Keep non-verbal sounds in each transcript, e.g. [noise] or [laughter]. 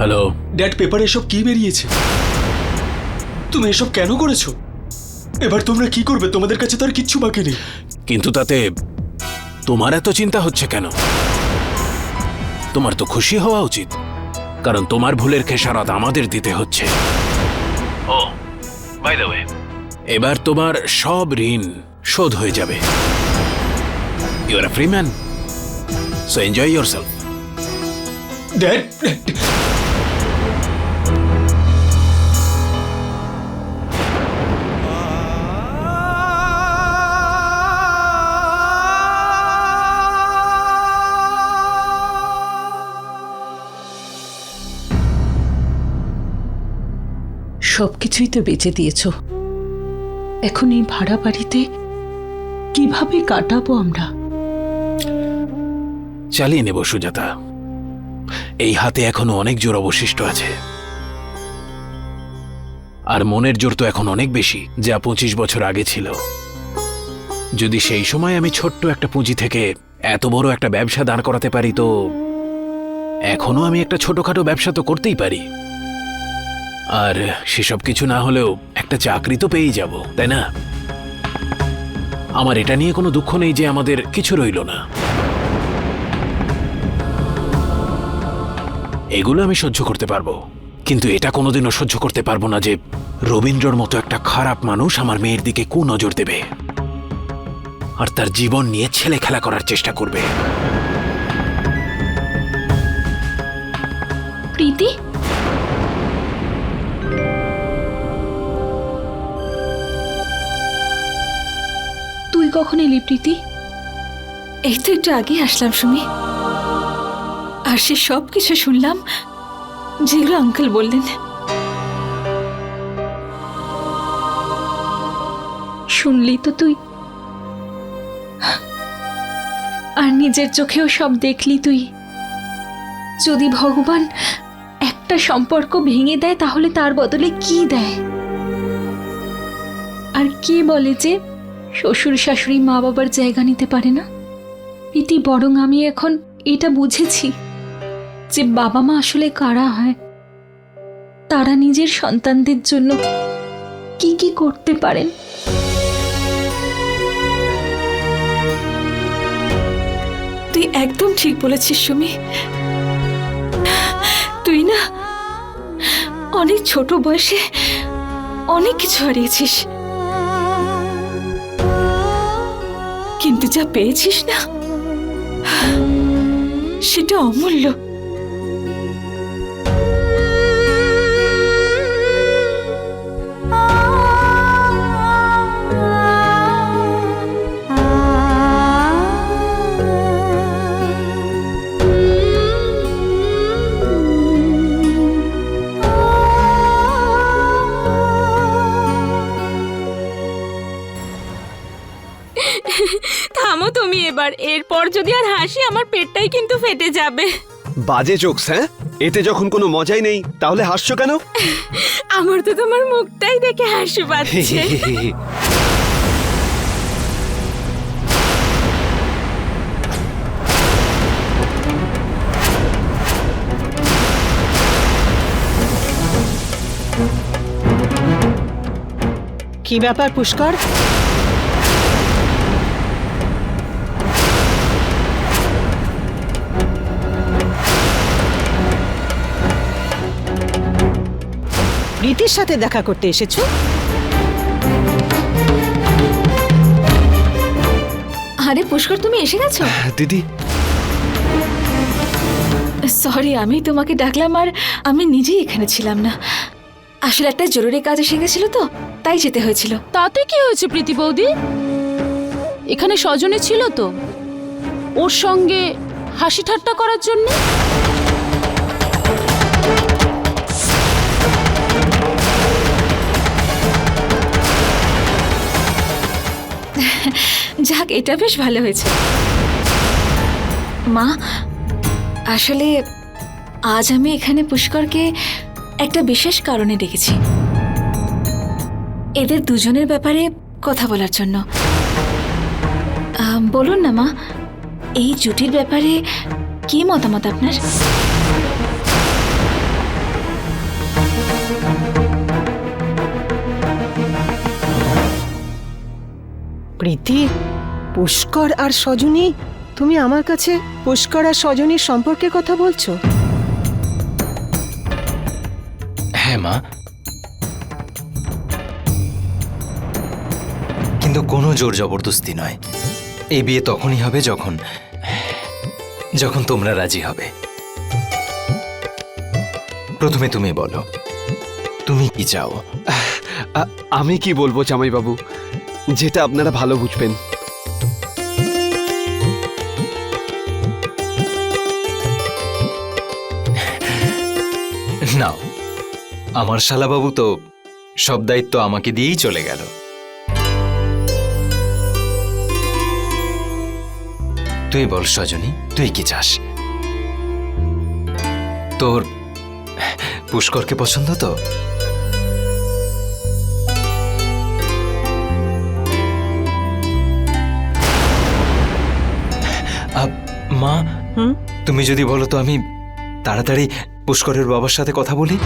Hello dad পেপারে এসব কি বেরিয়েছে? তুমি এসব কেন করেছ? এবার তোমরা কি করবে? তোমাদের কাছে তো আর কিচ্ছু বাকি নেই। কিন্তু তাতে তোমার এত চিন্তা হচ্ছে কেন? তোমার তো খুশি হওয়া উচিত কারণ তোমার ভুলের খেসারত আমাদের দিতে হচ্ছে। ও বাই দ্য ওয়ে এবার তোমার সব ঋণ শোধ হয়ে যাবে। You are free man so enjoy yourself dad সবকিছুই তো বেঁচে দিয়েছ। এখন এই ভাড়া বাড়িতে কীভাবে কাটাবো আমরা? চালিয়ে নেব, সুজাতা। এই হাতে এখনও অনেক জোর অবশিষ্ট আছে। আর মনের জোর তো এখন অনেক বেশি, যা পঁচিশ বছর আগে ছিল। যদি সেই সময় আমি ছোট্ট একটা পুঁজি থেকে এত বড় একটা ব্যবসা দাঁড় করাতে পারি তো এখনও আমি একটা ছোটখাটো ব্যবসা তো করতেই পারি। আর সেসব কিছু না হলেও একটা চাকরি তো পেয়েই যাব, তাই না? আমার এটা নিয়ে কোনো দুঃখ নেই যে আমাদের কিছু রইল না। এগুলো আমি সহ্য করতে পারব, কিন্তু এটা কোনোদিনও সহ্য করতে পারব না যে রবীন্দ্রর মতো একটা খারাপ মানুষ আমার মেয়ের দিকে কু নজর দেবে আর তার জীবন নিয়ে ছেলে খেলা করার চেষ্টা করবে। প্রীতি? কখন এলি প্রীতি? এই তো একটু আগে আসলাম সুমি। আর সে সব কিছু শুনলাম যেগুলো আঙ্কেল বললেন। শুনলি তো তুই। আর নিজের চোখেও সব দেখলি তুই। যদি ভগবান একটা সম্পর্ক ভেঙে দেয় তাহলে তার বদলে কি দেয়? আর কে বলে যে শ্বশুর শাশুড়ি মা বাবার জায়গা নিতে পারে না? প্রীতি, বরং আমি এখন এটা বুঝেছি যে বাবা মা আসলে কারা হয়। তারা নিজের সন্তানদের জন্য কি কি করতে পারেন। তুই একদম ঠিক বলেছিস, সুমি। তুই না অনেক ছোট বয়সে অনেক কিছু হারিয়েছিস। কিন্তু যা পেয়েছিস না সেটা অমূল্য। এবার এরপর যদি আর হাসি আমার পেটটাই কিন্তু ফেটে যাবে। বাজে জোকস হ্যাঁ? এতে যখন কোনো মজাই নেই তাহলে হাসছো কেন? [laughs] আমার তো তোমার মুখটাই দেখে হাসি পাচ্ছে। কি ব্যাপার পুষ্কর? প্রীতির সাথে দেখা করতে এসেছ? আরে পুষ্কর তুমি এসে গেছো? দিদি। সরি আমি তোমাকে ডাকলাম আর আমি নিজেই এখানে ছিলাম না। আসলে একটা জরুরি কাজ এসে গেছিল তো তাই যেতে হয়েছিল। তাতে কি হয়েছে প্রীতি বৌদি? এখানে স্বজনে ছিল তো? ওর সঙ্গে হাসি ঠাট্টা করার জন্য? যাক, এটা বেশ ভালো হয়েছে। মা, আসলে আজ আমি এখানে পুষ্করকে একটা বিশেষ কারণে ডেকেছি এদের দুজনের ব্যাপারে কথা বলার জন্য। বলুন না মা, এই জুটির ব্যাপারে কি মতামত আপনার? প্রীতি, পুষ্কর আর সজনী, তুমি আমার কাছে পুষ্কর আর সজনীর সম্পর্কের কথা বলছো? হ্যাঁ মা। কিন্তু কোনো জোর জবরদস্তি নয়। এই বিয়ে তখনই হবে যখন যখন তোমরা রাজি হবে। প্রথমে তুমি বলো, তুমি কি চাও? আমি কি বলব জামাইবাবু? যেটা আপনারা ভালো বুঝবেন। নাও, আমার শালাবাবু তো সব দায়িত্ব আমাকে দিয়েই চলে গেল। তুই বল সজনী, তুই কি চাস? তোর পুষ্করকে পছন্দ তো? তুমি যদি বলো তো আমি তাড়াতাড়ি পুষ্করের বাবার সাথে কথা বলি?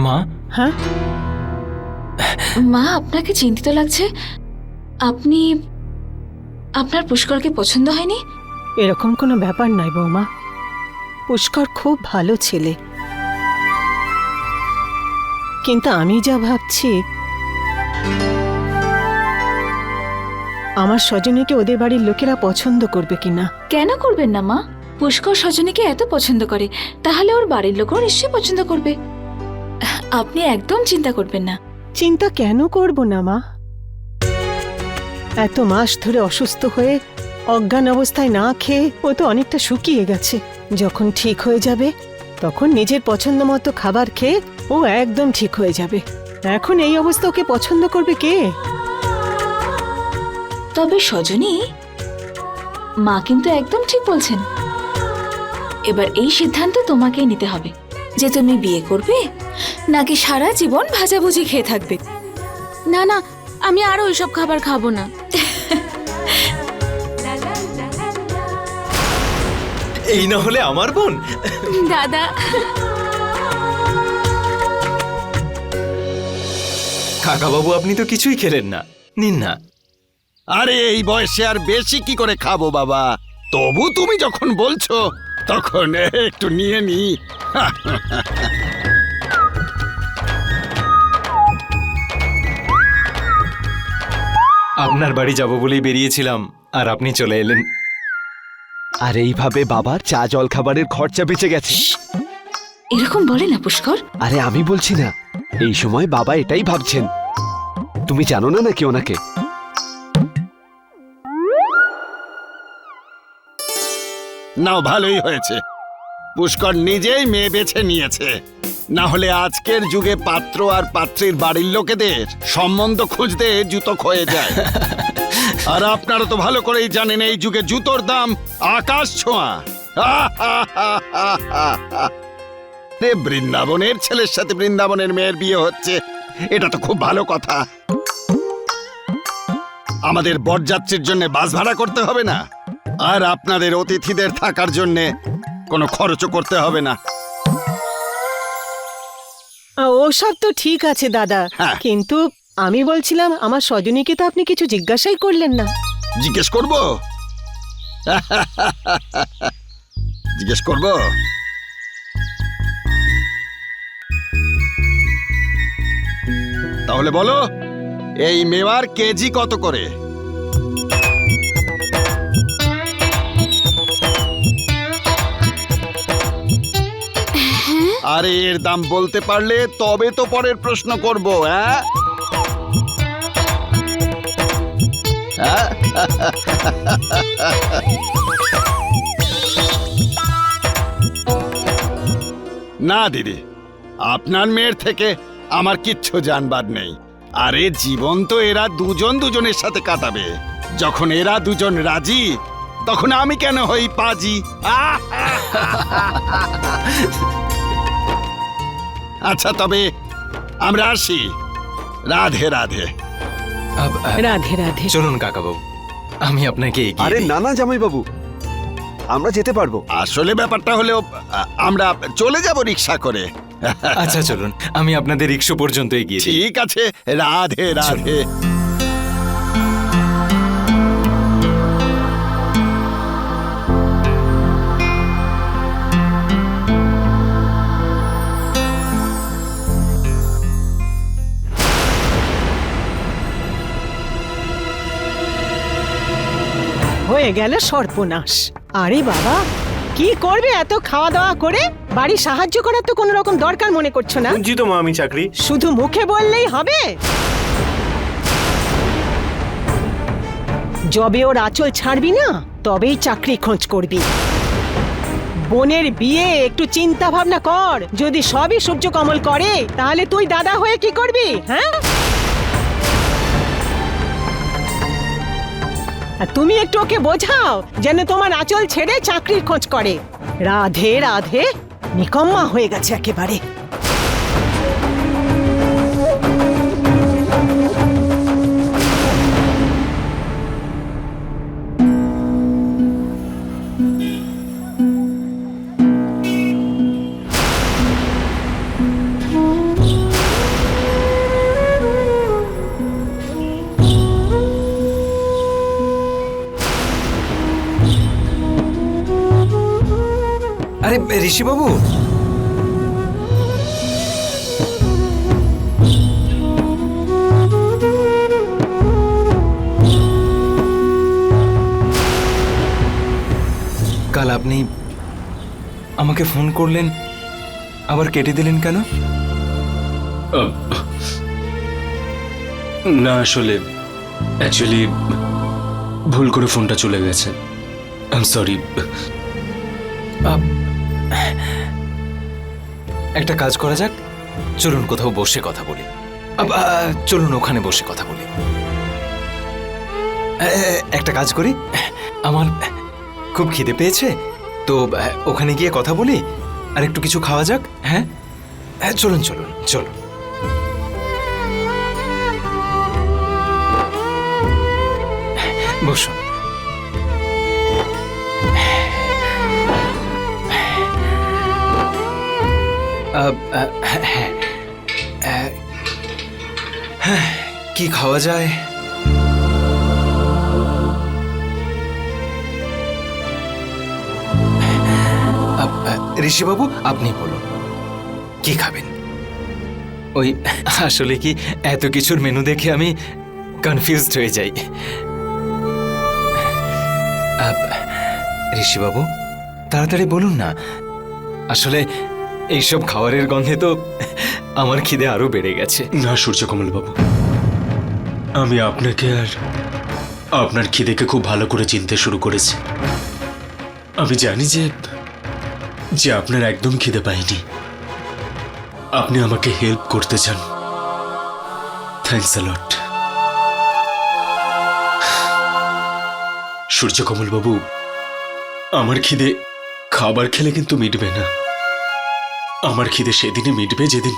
মা? হ্যাঁ? মা আপনাকে চিন্তিত লাগছে? আপনি আপনার পুষ্করকে পছন্দ হয়নি? এরকম কোনো ব্যাপার নয় বৌমা। পুষ্কর খুব ভালো ছেলে। কিন্তু আমি যা ভাবছি আমার স্বজনীকে ওদের বাড়ির লোকেরা পছন্দ করবে কিনা। কেন করবেন না মা? পুষ্কর সজনীকে এত পছন্দ করে তাহলে ওর বাড়ির লোকও নিশ্চয়ই পছন্দ করবে। আপনি একদম চিন্তা করবেন না। চিন্তা কেন করব না মা? এত মাস ধরে অসুস্থ হয়ে অজ্ঞান অবস্থায় না খেয়ে ও তো অনেকটা শুকিয়ে গেছে। যখন ঠিক হয়ে যাবে তখন নিজের পছন্দ মতো খাবার খেয়ে ও একদম ঠিক হয়ে যাবে। এখন এই অবস্থা ওকে পছন্দ করবে কে? তবে সজনী মা কিন্তু একদম ঠিক বলছেন। এবার এই সিদ্ধান্ত তোমাকেই নিতে হবে যে তুমি বিয়ে করবে নাকি সারা জীবন ভাজাভুজি খেয়ে থাকবে। না না আমি আর ওইসব খাবার খাব না। এই না হলে আমার বোন। দাদা। কাকাবাবু আপনি তো কিছুই খেলেন না। নিন না। আরে এই বয়সে আর বেশি কি করে খাব বাবা? তবু তুমি যখন বলছো তখন একটু নিয়ে নি। আপনার বাড়ি যাব বলেই বেরিয়েছিলাম আর আপনি চলে এলেন। আর এইভাবে বাবার চা জল খাবারের খরচা বেঁচে গেছে। এরকম বলে না পুষ্কর। আরে আমি বলছি না এই সময় বাবা এটাই ভাবছেন। তুমি জানো না নাকি ওনাকে? নাও ভালোই হয়েছে। পুষ্কর নিজেই মেয়ে বেছে নিয়েছে। না হলে আজকের যুগে পাত্র আর পাত্রীর বাড়ির লোকেদের সম্বন্ধ খুঁজতে জুতো ক্ষয়ে যায়। [laughs] আর আপনারা তো ভালো করেই জানেন এই যুগে জুতোর দাম আকাশ ছোঁয়া। রে বৃন্দাবনের ছেলের সাথে বৃন্দাবনের মেয়ের বিয়ে হচ্ছে। এটা তো খুব ভালো কথা। আমাদের বরযাত্রীর জন্য বাস ভাড়া করতে হবে না। আর আপনাদের অতিথিদের থাকার জন্য কোনো খরচও করতে হবে না। ওসব তো ঠিক আছে দাদা। হ্যাঁ। কিন্তু আমি বলছিলাম আমার সজনীকে তো আপনি কিছু জিজ্ঞাসাই করলেন না। জিজ্ঞেস করব? জিজ্ঞেস করব? তাহলে বলো এই মেওয়ার কেজি কত করে? আরে এর দাম বলতে পারলে তবে তো পরের প্রশ্ন করব হ্যাঁ হ্যাঁ না দিদি। আপনার মেয়ের থেকে আমার কিচ্ছু জানবার নেই। আরে জীবন তো এরা দুজন দুজনের সাথে কাটাবে। যখন এরা দুজন রাজি তখন আমি কেন হই পাজি? আহ! [laughs] আচ্ছা তবে আমরা আসি। রাধে রাধে। রাধে রাধে। চলুন কাকাবাবু। আমি আপনাকে এগিয়ে আরে দিই। না না জামাইবাবু আমরা যেতে পারব। আসলে ব্যাপারটা হলেও আ- আমরা চলে যাব রিক্সা করে। আচ্ছা চলুন। আমি আপনাদের রিক্সো পর্যন্ত এগিয়ে দিই। ঠিক আছে রাধে রাধে। হয়ে গেল সর্বনাশ। আরে বাবা কি করবে এত খাওয়া দাওয়া করে? বাড়ি সাহায্য করার তো কোনো রকম দরকার মনে করছ না? বুঝছি তো মা আমি চাকরি। শুধু মুখে বললেই হবে? যবে ওর আঁচল ছাড়বি না তবেই চাকরি খোঁজ করবি। বোনের বিয়ে একটু চিন্তা ভাবনা কর। যদি সবই সূর্য কমল করে তাহলে তুই দাদা হয়ে কি করবি হ্যাঁ? আর তুমি একটু ওকে বোঝাও যেন তোমার আঁচল ছেড়ে চাকরির খোঁজ করে। রাধে রাধে। নিকম্মা হয়ে গেছে একেবারে। ঋষিবাবু কাল আপনি আমাকে ফোন করলেন, আবার কেটে দিলেন কেন? না, আসলে অ্যাকচুয়ালি ভুল করে ফোনটা চলে গেছে। আই এম সরি একটা কাজ করা যাক। চলুন কোথাও বসে কথা বলি। চলুন ওখানে বসে কথা বলি। একটা কাজ করি। আমার খুব খিদে পেয়েছে, তো ওখানে গিয়ে কথা বলি, আর একটু কিছু খাওয়া যাক হ্যাঁ? হ্যাঁ চলুন চলুন চলুন। বসুন। হ্যাঁ। হ্যাঁ, কি খাওয়া যায়? ঋষিবাবু আপনি বলুন কি খাবেন? ওই আসলে কি এত কিছুর মেনু দেখে আমি কনফিউজড হয়ে যাই। ঋষিবাবু তাড়াতাড়ি বলুন না। আসলে এইসব খাবারের গন্ধে তো আমার খিদে আরও বেড়ে গেছে। না সূর্যকমল বাবু আমি আপনাকে আর আপনার খিদেকে খুব ভালো করে চিনতে শুরু করেছি। আমি জানি যে যে আপনার একদম খিদে পাইনি। আপনি আমাকে হেল্প করতে চান। থ্যাংকস লট সূর্যকমল বাবু আমার খিদে খাবার খেলে কিন্তু মিটবে না। আমার খিদে সেদিনে মিটবে যেদিন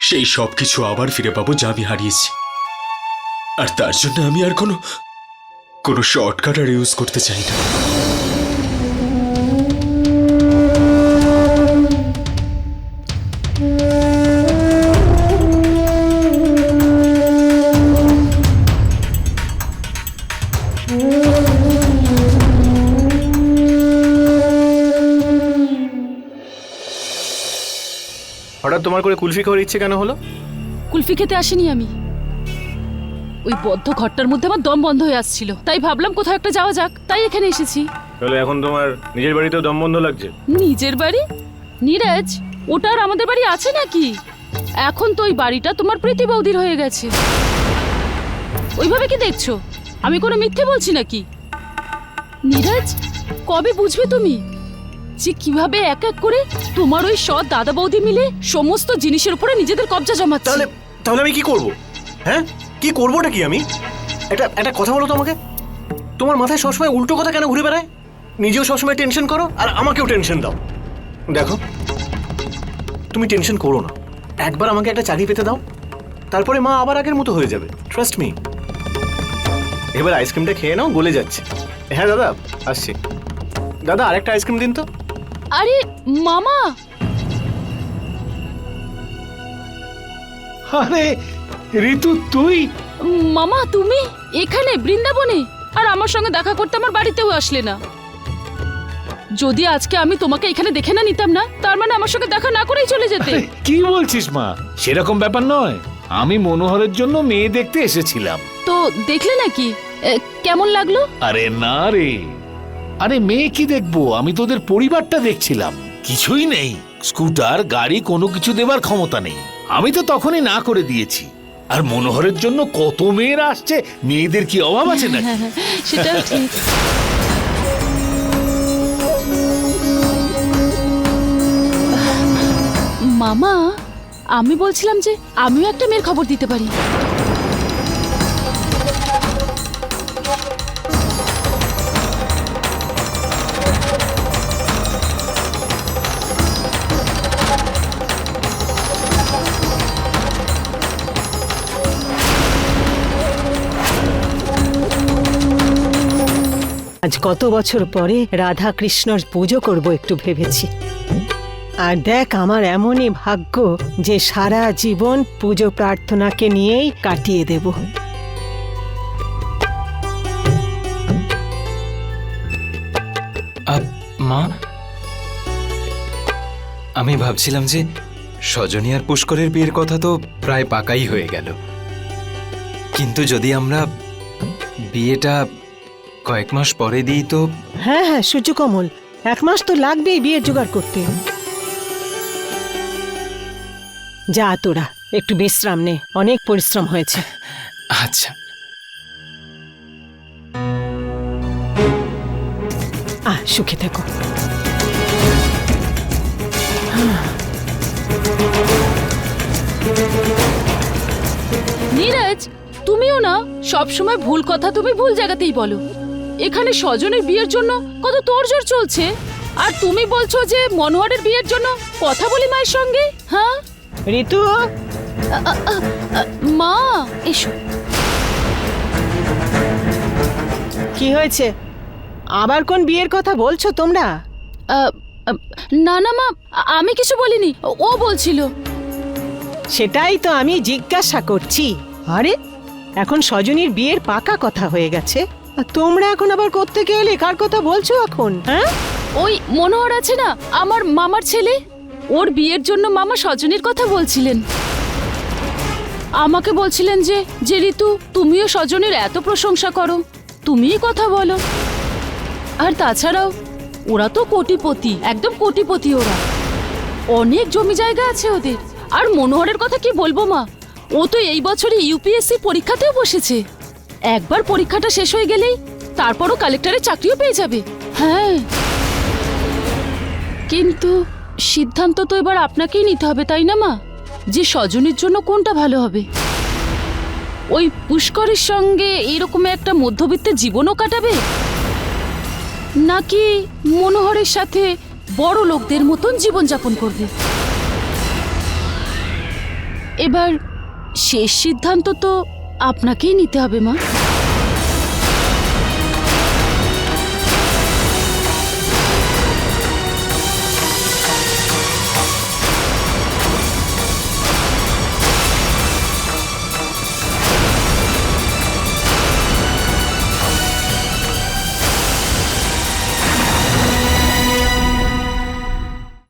সেই সব কিছু আবার ফিরে পাবো যা আমি হারিয়েছি। আর তার জন্য আমি আর কোনো কোনো শর্টকাট আর ইউজ করতে চাই না। করে কুলফি খাওয়ার ইচ্ছে কেন হলো? কুলফি খেতে আসিনি আমি। ওই বদ্ধ ঘরটার মধ্যে আমার দম বন্ধ হয়ে আসছিল। তাই ভাবলাম কোথাও একটা যাওয়া যাক তাই এখানে এসেছি। তাহলে এখন তোমার নিজের বাড়িতেও দম বন্ধ লাগছে? নিজের বাড়ি? নীরজ ওটা আর আমাদের বাড়ি আছে নাকি? এখন তো ওই বাড়িটা তোমার প্রীতি বৌদির হয়ে গেছে। ওইভাবে কি দেখছ? আমি কোনো মিথ্যে বলছি নাকি? নীরজ কবে বুঝবে তুমি? যে কীভাবে এক এক করে তোমার ওই সৎ দাদা বৌদি মিলে সমস্ত জিনিসের উপরে নিজেদের কবজা জমাচ্ছে? তাহলে তাহলে আমি কি করব? হ্যাঁ? কি করবোটা কি আমি? একটা একটা কথা বলো তো আমাকে। তোমার মাথায় সবসময় উল্টো কথা কেন ঘুরে বেড়ায়? নিজেও সবসময় টেনশন করো, আর আমাকেও টেনশন দাও। দেখো, তুমি টেনশন করো না। একবার আমাকে একটা চাকরি পেতে দাও, তারপরে মা আবার আগের মতো হয়ে যাবে। ট্রাস্ট মি এবার আইসক্রিমটা খেয়ে নাও, গলে যাচ্ছে। হ্যাঁ দাদা, আসছি। দাদা, আরেকটা আইসক্রিম দিন তো। আরে মামা! আরে ঋতু তুই? মামা তুমি? এখানে বৃন্দাবনে? আর আমার সঙ্গে দেখা করতে আমার বাড়িতেও আসলে না। যদি আজকে আমি তোমাকে এখানে দেখে না নিতাম না তার মানে আমার সঙ্গে দেখা না করেই চলে যেতে। কি বলছিস মা? সেরকম ব্যাপার নয়। আমি মনোহরের জন্য মেয়ে দেখতে এসেছিলাম। তো দেখলে নাকি? কেমন লাগল? আরে না রে। আরে মেয়ে কি দেখব? আমি তোদের পরিবারটা দেখছিলাম। কিছুই নেই। স্কুটার গাড়ি কোনো কিছু দেবার ক্ষমতা নেই। আমি তো তখনই না করে দিয়েছি। আর মনোহরের জন্য কত মেয়েরা আসছে মেয়েদের কি অভাব আছে না [laughs] সেটা ঠিক। মামা আমি বলছিলাম যে আমিও একটা মেয়ের খবর দিতে পারি। আজ কত বছর পরে রাধা কৃষ্ণর পুজো করব একটু ভেবেছি। আর দেখ আমার এমনই ভাগ্য যে সারা জীবন পুজো প্রার্থনাকে নিয়েই কাটিয়ে দেব। মা? আমি ভাবছিলাম যে সজনী আর পুষ্করের বিয়ের কথা তো প্রায় পাকাই হয়ে গেল। কিন্তু যদি আমরা বিয়েটা কয়েক মাস পরে দিই তো। হ্যাঁ হ্যাঁ সূর্যকমল এক মাস তো লাগবেই বিয়ের জোগাড় করতে। যা তোরা একটু বিশ্রাম নে অনেক পরিশ্রম হয়েছে। আচ্ছা। আহ সুখে থেকো। নীরজ তুমিও না সব সময় ভুল কথা তুমি ভুল জায়গাতেই বলো। এখানে স্বজনের বিয়ের জন্য কত তোড়জোড় চলছে? আর তুমি বলছো যে মনোহরের বিয়ের জন্য কথা বলি মায়ের সঙ্গে হ্যাঁ? ঋতু? মা এসো। কি হয়েছে? আবার কোন বিয়ের কথা বলছো তোমরা? না না মা আমি কিছু বলিনি ও বলছিল। সেটাই তো আমি জিজ্ঞাসা করছি। আরে এখন সজনীর বিয়ের পাকা কথা হয়ে গেছে। আর তোমরা এখন আবার কোত্থেকে এলে? কার কথা বলছো এখন? হ্যাঁ? ওই মনোহর আছে না? আমার মামার ছেলে? ওর বিয়ের জন্য মামা সজনীর কথা বলছিলেন। আমাকে বলছিলেন যে যে ঋতু, তুমিও সজনের এত প্রশংসা করো। তুমিই কথা বলো। আর তাছাড়াও, ওরা তো কোটিপতি, একদম কোটিপতি ওরা। অনেক জমি জায়গা আছে ওদের। আর মনোহরের কথা কি বলব মা? ও তো এই বছরই ইউপিএসসি পরীক্ষাতেও বসেছে। একবার পরীক্ষাটা শেষ হয়ে গেলেই তারপরও কালেক্টরের চাকরিও পেয়ে যাবে। হ্যাঁ। কিন্তু সিদ্ধান্ত তো এবার আপনাকেই নিতে হবে, তাই না মা? যে স্বজনের জন্য কোনটা ভালো হবে? ওই পুষ্করের সঙ্গে এরকম একটা মধ্যবিত্তের জীবনও কাটাবে? নাকি মনোহরের সাথে বড় লোকদের মতন জীবনযাপন করবে? এবার শেষ সিদ্ধান্ত তো আপনাকেই নিতে হবে মা।